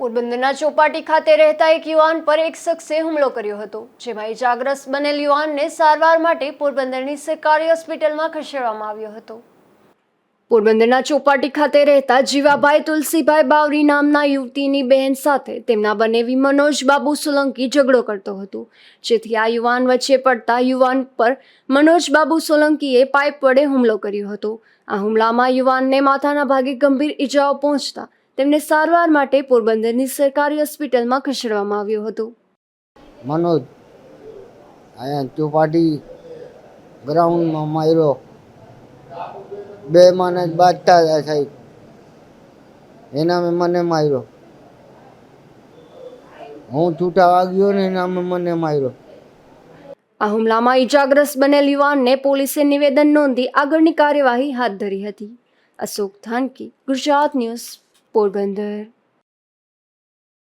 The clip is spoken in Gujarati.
પોરબંદરના ચોપાટી ખાતે રહેતા એક યુવાન પર એક શખ્સે હુમલો કર્યો હતો, જેમાં ઇજાગ્રસ્ત બનેલ યુવાનને સારવાર માટે પોરબંદરની સરકારી હોસ્પિટલમાં ખસેડવામાં આવ્યો હતો. પોરબંદરના ચોપાટી ખાતે રહેતા જીવાભાઈ તુલસીભાઈ બાવરી નામના યુવતીની બહેન સાથે તેમના બનેવી મનોજ બાબુ સોલંકી ઝઘડો કરતો હતો, જેથી આ યુવાન વચ્ચે પડતા યુવાન પર મનોજ બાબુ સોલંકીએ પાઇપ વડે હુમલો કર્યો હતો. આ હુમલામાં યુવાનને માથાના ભાગે ગંભીર ઈજાઓ પહોંચતા તેમને સારવાર માટે પોરબંદરની સરકારી હોસ્પિટલમાં ખસેડવામાં આવ્યો હતો. મનોજ અહીંયા ચોપાટી ગ્રાઉન્ડમાં માર્યો. બે મને જ બાજતા હતા સાહેબ. એના મેં મને માર્યો. હું છૂટા વાગ્યો ને એના મેં મને માર્યો. આ હુમલામાં ઇજાગ્રસ્ત બનેલ યુવાનને પોલીસે નિવેદન નોંધી આગળની કાર્યવાહી હાથ ધરી હતી. અશોક થાનકી ગુજરાત ન્યૂઝ. પોરબંદર